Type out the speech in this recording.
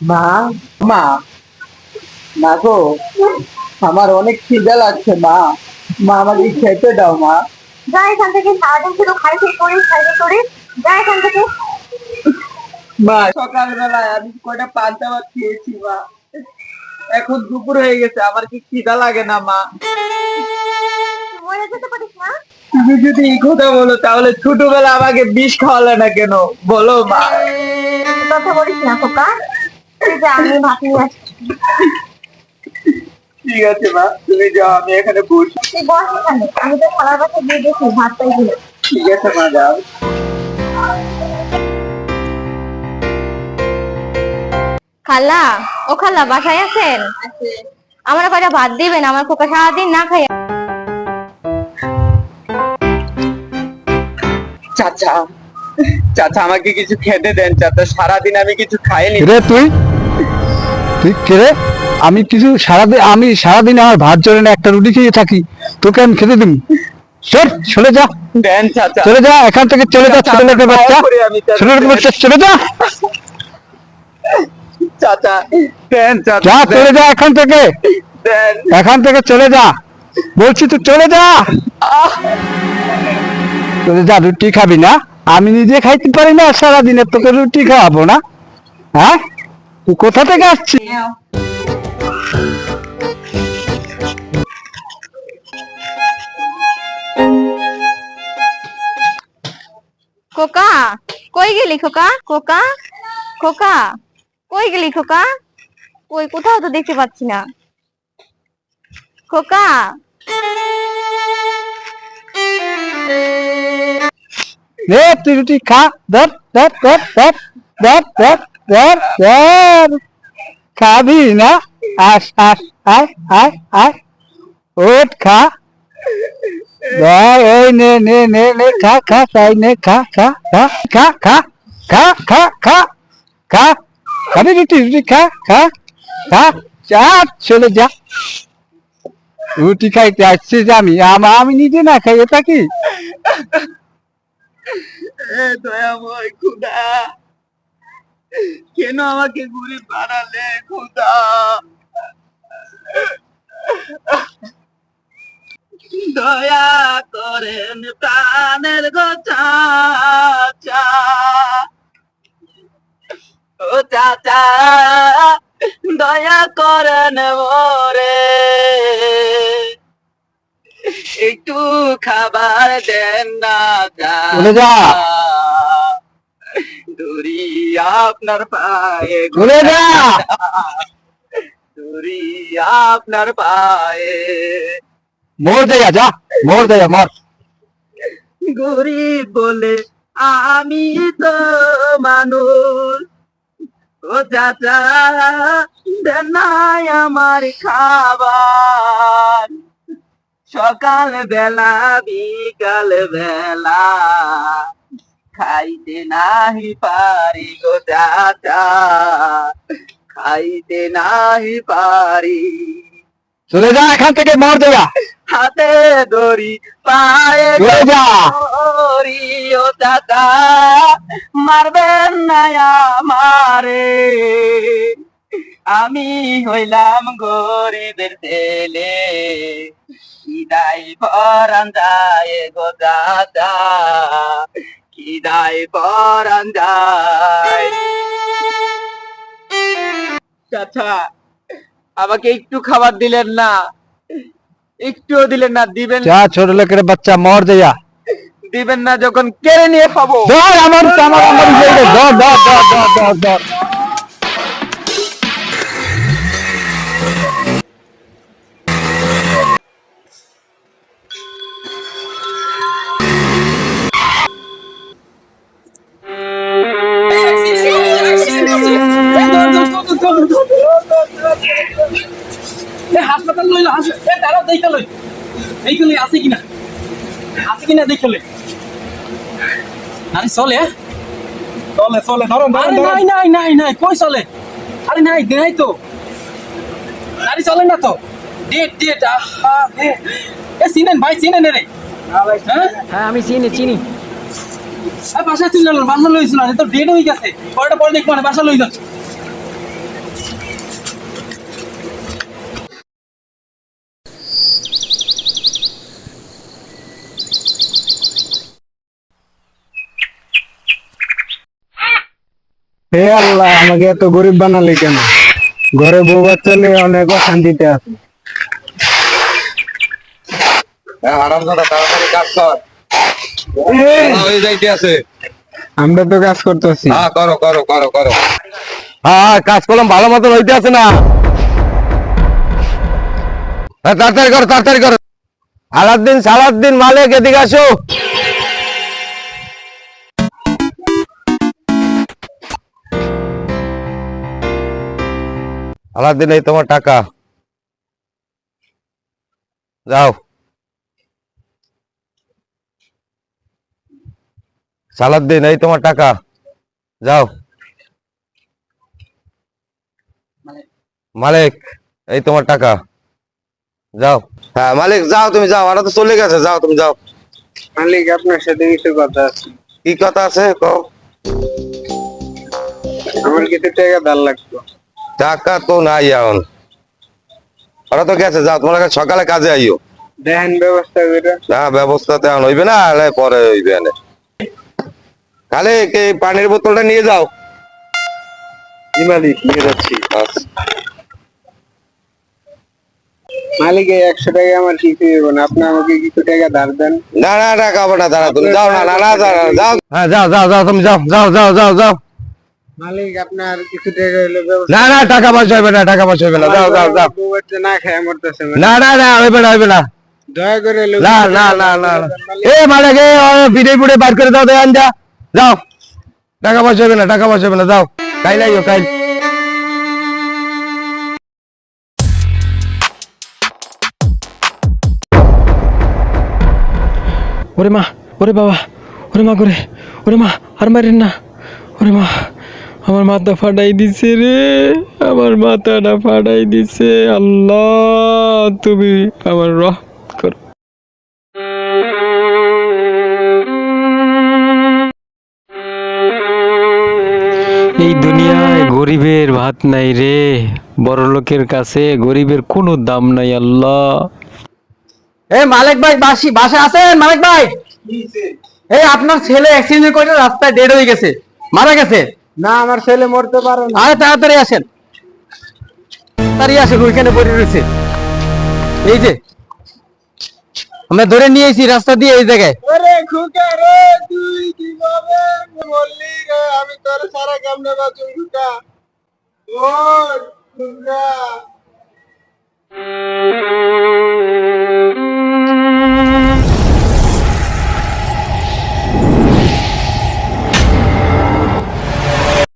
মা মা মা গো আমার অনেক খিদে লাগছে মা। মা আমাকে খেতে দাও মা। যা এখান থেকে সারাদিন শুধু খাই খাই করিস খাই খাই করিস যা এখান থেকে। মা সকালবেলায় আমি কয়টা পান্তা ভাত খেয়েছি মা। এখন দুপুর হয়ে গেছে আমার কি খিদা লাগে না মা। তুমি যদি এই কথা বলো তাহলে ছোটবেলা আমাকে বিষ খাওয়ালে না কেন? বলো মা। কথা বলিস না খোকা। আমি ভাত নিয়ে আসছি ঠিক আছে মা তুমি যাও আমি এখানে বসি। তুই বস এখানে আমি তো খাবার বাসা দিয়ে দিয়েছি ভাতটাই দিলে ঠিক আছে মা যাও। খালা ও খালা বাসায় আছেন? আমার কয়টা ভাত দিবেন আমার খোকা সারাদিন না খাই চাচা চাচা আমাকে কিছু খেতে দেন চাচা সারাদিন আমি কিছু খাইনি। রে তুই? তুই কে আমি কিছু সারাদিন আমি সারাদিন আমার ভাত চলে না একটা রুটি খেয়ে থাকি। তোকে আমি খেতে দিবি। চল চলে যা। চলে যা এখান থেকে চলে যা ছোট লোকের বাচ্চা। ছোট লোকের বাচ্চা চলে যা। যা চলে যা এখান থেকে। এখান থেকে চলে যা। বলছি তুই চলে যা। চলে যা রুটি খাবি না। আমি নিজে খাইতে পারি না সারাদিনে তোকে রুটি খাওয়াবো না। হ্যাঁ? তুই কোথা থেকে আসছিস? খোকা কই গেলি খোকা? খোকা খোকা কই গেলি খোকা? কই কোথাও তো দেখতে পাচ্ছি না। খোকা। নে তুই রুটি খা। ধর ধর ধর ধর ধর ধর। খাবি না আস আস আয় আয় আয় ওট খা এই নে নে নে নে খা খা তাই নে খা খা খা খা খা খা খা খা খা খাবি রুটি রুটি খা খা খা যা চলে যা রুটি খাইতে আসছিস আমি আম- নিজে না খাই এটা কি দয়াময় খুদা কেন আমাকে ঘুরে বানালে খুদা? দয়া করেন প্রাণের গোচা ও চাচা, দয়া করেন মোরে একটু খাবার দেন না যা। আপনার পায়ে চলে যা। দূরি আপনার পায়ে। মোর দেয়া যা মোর দেয়া মর। গরিব বলে আমি তো মানুষ। ও চাচা দেন নাই আমার খাবার। সকাল বেলা বিকাল বেলা খাইতে নাহি পারি গো চাচা। খাইতে নাহি পারি। চলে যা এখান থেকে মোর দেয়া। হাতে দড়ি পায়ে। দড়ি ও চাচা। মারবেন না আমারে। আমি হইলাম গরিবের ছেলে। কিদাই পরান যায় গো চাচা। কিদাই পরান যায় চাচা আমাকে একটু খাবার দিলেন না। একটুও দিলেন না দিবেন যা ছোট লোকের বাচ্চা মর দেয়া দিবেন না যখন কেড়ে নিয়ে খাব। ধর আমার আমার আমার ধর ধর ধর ধর ধর। দেখে লই। দেখে লই আছে কিনা? আছে কিনা দেখে লই। আরে চলে। চলে চলে আরে নাই নাই নাই নাই কই চলে? আরে নাই নাই তো। আরে চলে না তো। ডেট ডেট আহা এ চিনেন ভাই চিনেন রে হ্যাঁ হ্যাঁ? আমি চিনি চিনি। বাসা চিনলেন বাসা লইছিল তো ডেট হয়ে গেছে। পরেটা পরে দেখব না বাসা লই যাচ্ছে। হে আল্লাহ আমাকে এত গরিব বানালে কেন? ঘরে বউ বাচ্চা নিয়ে অনেক অশান্তিতে আছে। হয়ে আছে। আমরা তো কাজ করতেছি। হ্যাঁ করো করো করো করো। হ্যাঁ কাজ করলাম ভালো মতন হইতে আছে না। হ্যাঁ তাড়াতাড়ি করো তাড়াতাড়ি করো। সালাদ্দিন মালিক এদিকে আসো। আলাদ্দিন এই তোমার টাকা যাও সালাদ্দিন এই তোমার টাকা যাও মালিক এই তোমার টাকা যাও হ্যাঁ মালিক যাও তুমি যাও ওরা তো চলে গেছে যাও তুমি যাও মালিক আপনার সাথে কিছু কথা আছে কি কথা আছে কও আমার কিছু টাকা ধার লাগতো টাকা তো নাই এখন। ওরা তো গেছে যাও তোমরা সকালে কাজে আইও। দেখেন ব্যবস্থা করে। না ব্যবস্থাতে এখন হইবে না আলে পরে হইবে এনে। খালি এই পানির বোতলটা নিয়ে যাও। মালিক নিয়ে যাচ্ছি। মালিক একশো টাকা আমার কিছু দেবো না আপনি আমাকে কিছু টাকা ধার দেন। না না টাকা হবে না দাঁড়া তুমি যাও না না না যাও। হ্যাঁ যাও যাও যাও তুমি যাও যাও যাও যাও যাও। মালিক আপনার কিছু টাকা না না টাকা পয়সা হইবে না টাকা পয়সা হইবে না। যাও যাও যাও। না খায় মরতেছে না না না হইবে না হইবে না। দয়া করে না না না না না। এ মালিক এ ভিড়ে ভিড়ে বার করে দাও দেন যা। যাও। টাকা পয়সা হইবে না টাকা পয়সা হইবে না যাও। কাইল আইও কাইল। ওরে মা ওরে বাবা ওরে মা করে ওরে মা আর মারেন না। ওরে মা। আমার মাথা ফাটাই দিছে রে, আমার মাথাটা ফাটাই দিছে। আল্লাহ, তুমি আমার রহ করো। এই দুনিয়ায় গরিবের ভাত নাই রে বড় লোকের কাছে গরিবের কোনো দাম নাই, আল্লাহ। এই মালিক ভাই, বাসি, বাসা আছেন? মালিক ভাই? এই আপনার ছেলে অ্যাক্সিডেন্ট করে রাস্তায় ডেড হয়ে গেছে, মারা গেছে। না আমার ছেলে মরতে পারে না। আরে তাড়াতাড়ি আসেন। তাড়াতাড়ি আসেন ওইখানে পড়ে রয়েছে। এই যে আমরা ধরে নিয়েছি রাস্তা দিয়ে এই জায়গায়। আরে খুকা রে তুই কি ভাবে বললি রে? আমি তোর সারা গামনে বাজু খুকা? ও খুকা।